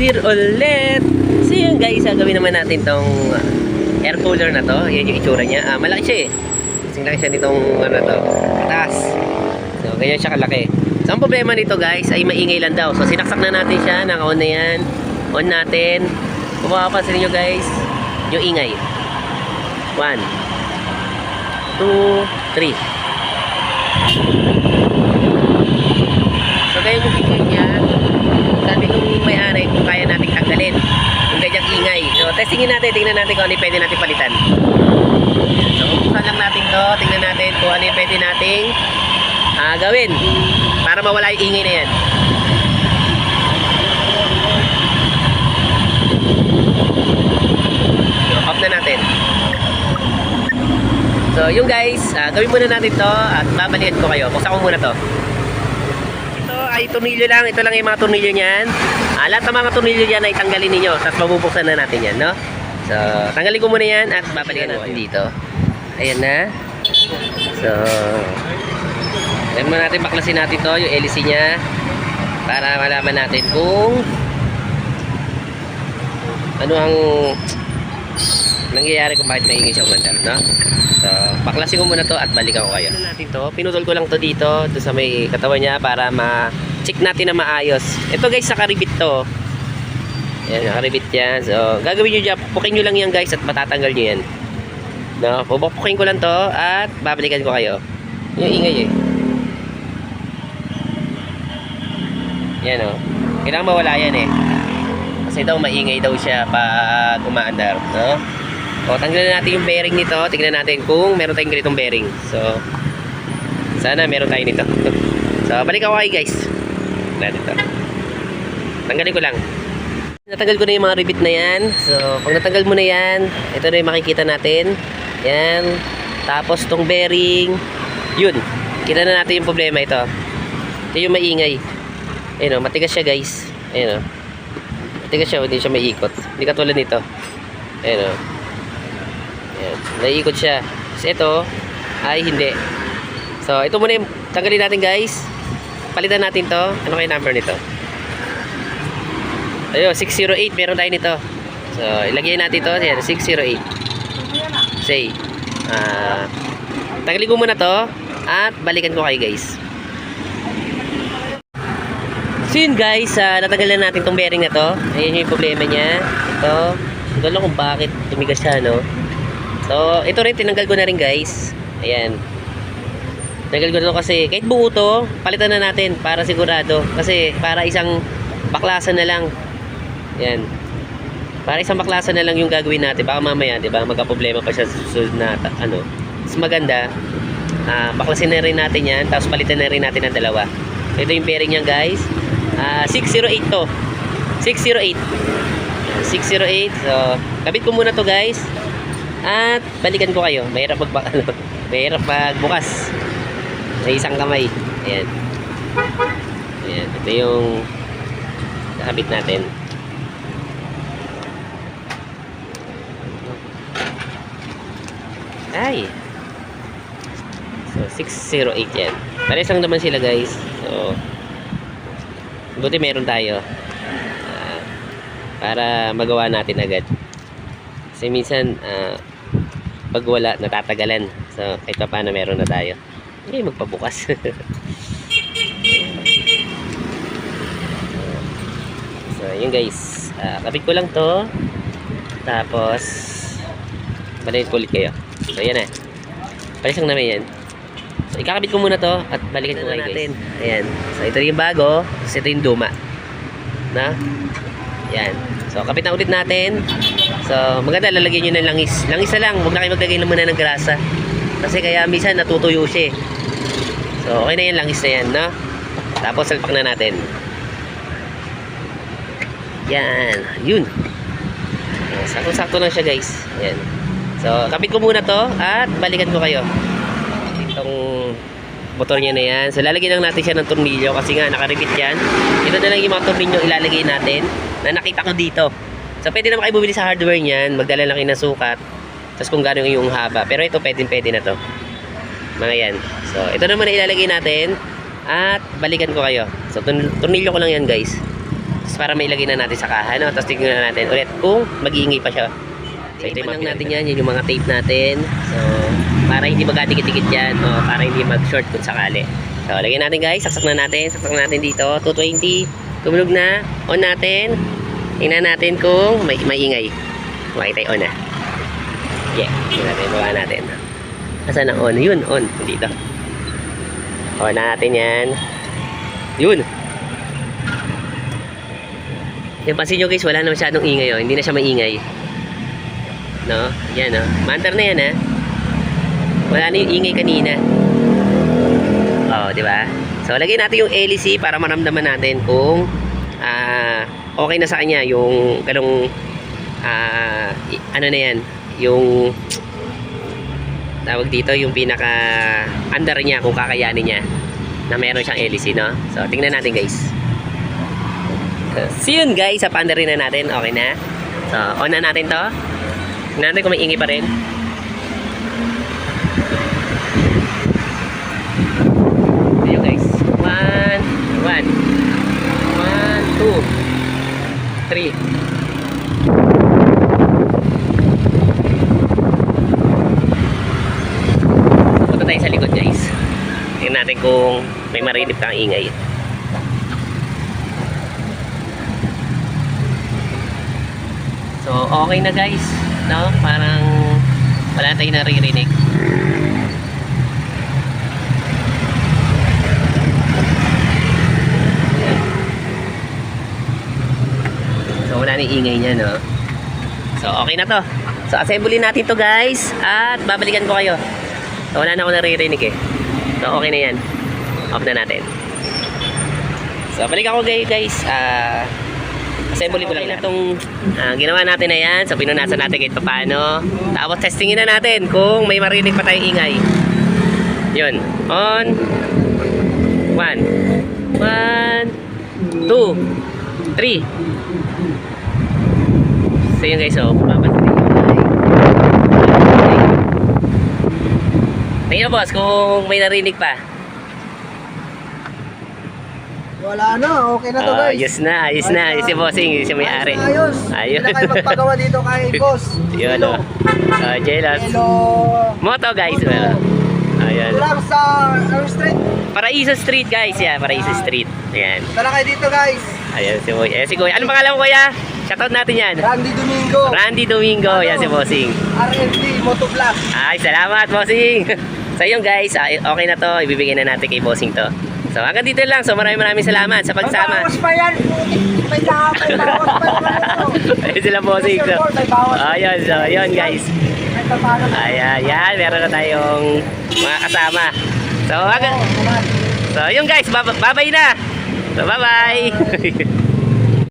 here ulit. So yun guys, gagawin naman natin tong uh, air cooler na to. Yan yung itsura niya. Ah, malaki siya eh. Kasing laki siya nitong ano to, taas. So ganyan siya kalaki. So ang problema nito guys ay maingay lang daw. So sinaksak na natin siya, naka-on na yan. On natin. Kung makapansin niyo guys, yung ingay. 1 2 3 So ganyan yung ingay niya. Sabi nung may-ari kung kaya nating tanggalin yung ganyang ingay. So testingin natin, tingnan natin kung ano yung pwede natin palitan. So buksan lang natin to, tingnan natin kung ano yung pwede nating ah, gawin para mawala yung ingay na yan. So, natin. So yung guys, ah, gawin muna natin to at babalikan ko kayo. Buksan ko muna to. Ito ay tornilyo lang. Ito lang yung mga tornilyo niyan. Ah, lahat ng mga tornilyo yan ay tanggalin ninyo. Tapos mabubuksan na natin yan, no? So, tanggalin ko muna yan at babalikan natin dito. Ayan na. So, ayan muna natin baklasin natin to, yung LC niya. Para malaman natin kung ano ang nangyayari kung bakit maingay siya umandar, no? So, baklasin ko muna to at balikan ko kayo. Ano natin to? Pinutol ko lang to dito, doon sa may katawan niya para ma-check natin na maayos. Ito guys, sa karibit to. Yan, nakaribit yan. So, gagawin nyo dyan, pukin nyo lang yan guys at matatanggal nyo yan. No, pupukin ko lang to at babalikan ko kayo. Yung ingay eh. Yan o. Kailangan mawala yan eh. Kasi daw maingay daw siya pag umaandar. No? O, tanggalin natin yung bearing nito. Tingnan natin kung meron tayong ganitong bearing. So, sana meron tayo nito. so, balik ako kayo guys. Natin to. Tanggalin ko lang. Natanggal ko na yung mga rivet na yan. So, pag natanggal mo na yan, ito na yung makikita natin. Yan. Tapos, tong bearing. Yun. Kita na natin yung problema ito. Ito yung maingay. Ayun o, matigas siya guys. Ayun o. Matigas siya, hindi siya maiikot. Hindi katulad nito. Ayun o. Ayan. Naiikot siya. Tapos ito, ay hindi. So, ito muna yung tanggalin natin guys. Palitan natin to. Ano kaya number nito? Ayun, 608. Meron tayo nito. So, ilagay natin to. Ayan, 608. Say. Ah, tanggalin ko muna to. At balikan ko kayo guys. So yun guys, uh, natanggal na natin tong bearing na to. Ayun yung problema niya. Ito. Hindi ko alam kung bakit tumigas siya, no? So, ito rin, tinanggal ko na rin guys. Ayan. Tinanggal ko to kasi, kahit buo to, palitan na natin para sigurado. Kasi, para isang baklasan na lang. Ayan. Para isang baklasan na lang yung gagawin natin. Baka mamaya, di ba, magka-problema pa siya sa susunod na, ano. Mas maganda, ah, baklasin na rin natin yan, tapos palitan na rin natin ang dalawa. Ito yung bearing niya guys. Ah, 608 to. 608. 608. So, kabit ko muna to guys. At balikan ko kayo. Mahirap mag ano, mahirap magbukas. May isang kamay. Ayan. Ayan. Ito yung kakabit natin. Ay. So, 608 yan. Pares lang naman sila guys. So, buti meron tayo. Ah, para magawa natin agad. Kasi minsan, ah, pag wala, natatagalan. So, kahit pa paano meron na tayo. Hindi, magpabukas. so, yun guys. Ah, kabit ko lang to. Tapos, balik ko ulit kayo. So, yan na. Palis lang yan. So, ikakabit ko muna to at balikan ko kayo guys. Ayan. So, ito yung bago. Tapos ito yung luma. Na? Yan. So, kapit na ulit natin. So, maganda lalagyan nyo ng langis. Langis na lang. Huwag na kayo maglagay na muna ng grasa. Kasi kaya minsan natutuyo siya eh. So, okay na yan. Langis na yan, no? Tapos, salpak na natin. Yan. Yun. Sakto-sakto lang siya, guys. Yan. So, kapit ko muna to at balikan ko kayo. Itong motor niya na yan. So, lalagyan lang natin siya ng tornilyo kasi nga nakaribit yan. Ito na lang yung mga tornilyo ilalagay natin na nakita ko dito. So, pwede naman kayo bumili sa hardware niyan. Magdala lang kayo ng sukat. Tapos kung gano'n yung haba. Pero ito, pwede pwede na to. Mga yan. So, ito naman na ilalagay natin. At balikan ko kayo. So, tun- tornilyo ko lang yan, guys. Tapos para mailagay na natin sa kaha, no? Tapos tignan na natin ulit kung mag-iingay pa siya. So, ito lang natin yan. Yan yung mga tape natin. So, para hindi magkadikit-dikit yan. O, para hindi mag-short kung sakali. So, lagyan natin guys. Saksak na natin. Saksak na natin dito. 220. Tumulog na. On natin. Tingnan natin kung may maingay. Makita yung on na. Yeah. Tingnan natin. Bawa natin. Asan ang on? Yun, on. Dito. On na natin yan. Yun. Yung pansin nyo guys, wala na masyadong ingay oh. Hindi na siya maingay. No? Yan oh. Mantar na yan ha. Wala na yung ingay kanina. Oh, di ba? So, lagyan natin yung LEC para maramdaman natin kung ah okay na sa kanya yung ganong ah i- ano na yan, yung tawag dito, yung pinaka under niya kung kakayanin niya na meron siyang LEC, no? So, tingnan natin guys. So, yun guys, sa pander na natin. Okay na. So, on na natin to. Tingnan natin kung may ingay pa rin. Ayun guys. One, one. One, two. Three. Punta tayo sa likod guys. Tingnan natin kung may marinig kang ingay. So, okay na guys. No? Parang wala tayong naririnig. So, wala na ingay niya, no? So, okay na to. So, assembly natin to guys. At babalikan ko kayo. So, wala na ako naririnig eh. So, okay na yan. Off na natin. So, balik ako guys, guys. Ah, assembly ko lang na itong ah, ginawa natin na yan. So, pinunasan natin kahit paano. Tapos, testingin na natin kung may marinig pa tayong ingay. Yun. On. One. One. Two. Three. So, yun guys. So, papansin yung ingay. Tingnan boss kung may narinig pa. Wala na, okay na to Ah, guys. ayos na, ayos na. Ayos si bossing, ayos si may-ari. Ayos, ayos. Ayos. Hindi na kayo magpagawa dito kay boss. Yun o. Uh, jealous. Hello. Moto guys. Moto. Ayan. Ka sa ano, street. Paraiso Street guys. Yeah, Paraiso Street. Ayan. Tara kayo dito guys. Ayan si Boy. Ayan si Kuya. Anong pangalan mo kuya? Shoutout natin yan. Randy Domingo. Randy Domingo. Ayan si Bossing. RFD Motovlog. Ay, salamat Bossing. so yun guys, ah, okay na to. Ibibigay na natin kay Bossing to. So hanggang dito lang. So maraming maraming salamat sa pagsama. Bawas pa yan. May bawas pa yan. Ayun sila Bossing. So, ayun, so yun guys. Ayan, yan. Meron na tayong mga kasama. So, hanggang, so yun guys, babay na. So, bye-bye.